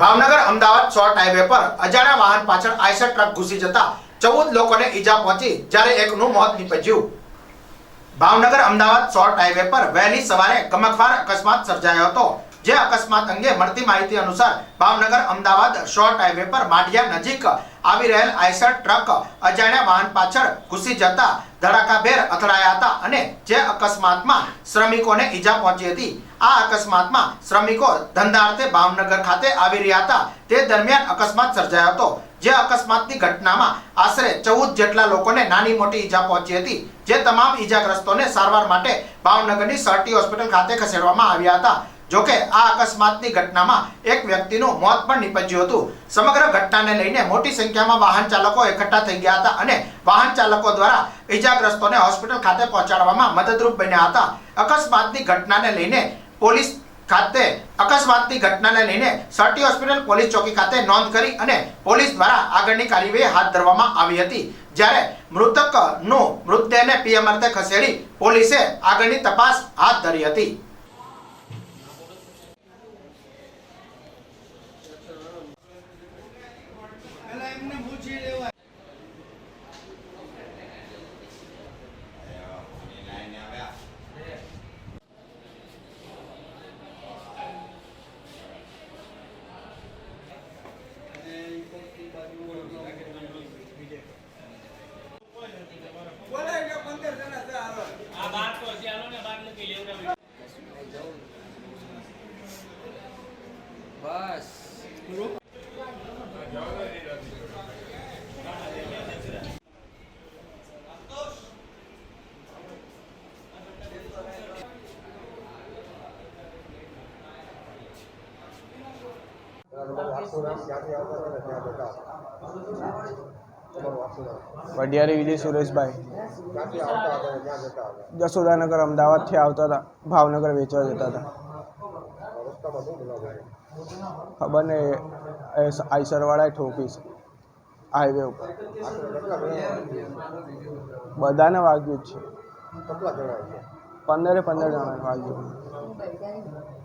Bhavnagar Ahmedabad short highway પર અજાણ્યા વાહન પાછળ આઈસર ટ્રક ઘૂસી જતા ચૌદ લોકોને ઈજા પહોંચી જ્યારે એકનું મોત નીપજ્યું. ભાવનગર અમદાવાદ શોર્ટ હાઈવે પર વહેલી સવારે ગમખ્વાર અકસ્માત સર્જાયો હતો, જે અકસ્માત અંગે મળતી માહિતી અનુસાર ભાવનગર અમદાવાદ શોર્ટ હાઈવે પર માઢિયા નજીક આવી રહેલ આઈસર ટ્રક અજાણ્યા વાહન પાછળ ઘૂસી જતા ધડાકાભેર અથડાયા હતા અને જે અકસ્માતમાં શ્રમિકોને ઈજા પહોંચી હતી. આ અકસ્માતમાં શ્રમિકો ધંધાર્થે ભાવનગર ખાતે આવી રહ્યા હતા. તે દરમિયાન અકસ્માત સર્જાયો હતો. જે અકસ્માતની ઘટનામાં આશરે ચૌદ જેટલા લોકોને નાની મોટી ઈજા પહોંચી હતી, જે તમામ ઈજાગ્રસ્તોને સારવાર માટે ભાવનગરની સરટી હોસ્પિટલ ખાતે ખસેડવામાં આવ્યા હતા. જોકે આ અકસ્માતની ઘટનામાં એક વ્યક્તિનું મોત પણ નિપજ્યું હતું. સમગ્ર ઘટનાને લઈને મોટી સંખ્યામાં વાહન ચાલકો એકઠા થઈ ગયા હતા અને વાહન ચાલકો દ્વારા ઈજાગ્રસ્તોને હોસ્પિટલ ખાતે પહોંચાડવામાં મદદરૂપ બન્યા હતા. અકસ્માતની ઘટનાને લઈને પોલીસ ખાતે અકસ્માતની ઘટનાને લઈને સરટી હોસ્પિટલ પોલીસ ચોકી ખાતે નોંધ કરી અને પોલીસ દ્વારા આગળની કાર્યવાહી હાથ ધરવામાં આવી હતી. જ્યારે મૃતકનો મૃતદેહને પીએમ ખસેડી પોલીસે આગળની તપાસ હાથ ધરી હતી. આ લેવાય તો હજી આલો ને બાર લગી લેવડાવી બસ. તમારું આખું નામ ક્યાંથી આવતા હતા ને ત્યાં જતા તમારું આખું વડિયારી વિજય સુરેશભાઈ. જસોદાનગર અમદાવાદથી આવતા હતા. ભાવનગર વેચવા જતા હતા? ખબર ને આઈસરવાળાએ ઠોકી છે. હાઈવે ઉપર. બધાને વાગ્યું જ છે. પંદરે પંદર જણાને વાગ્યું.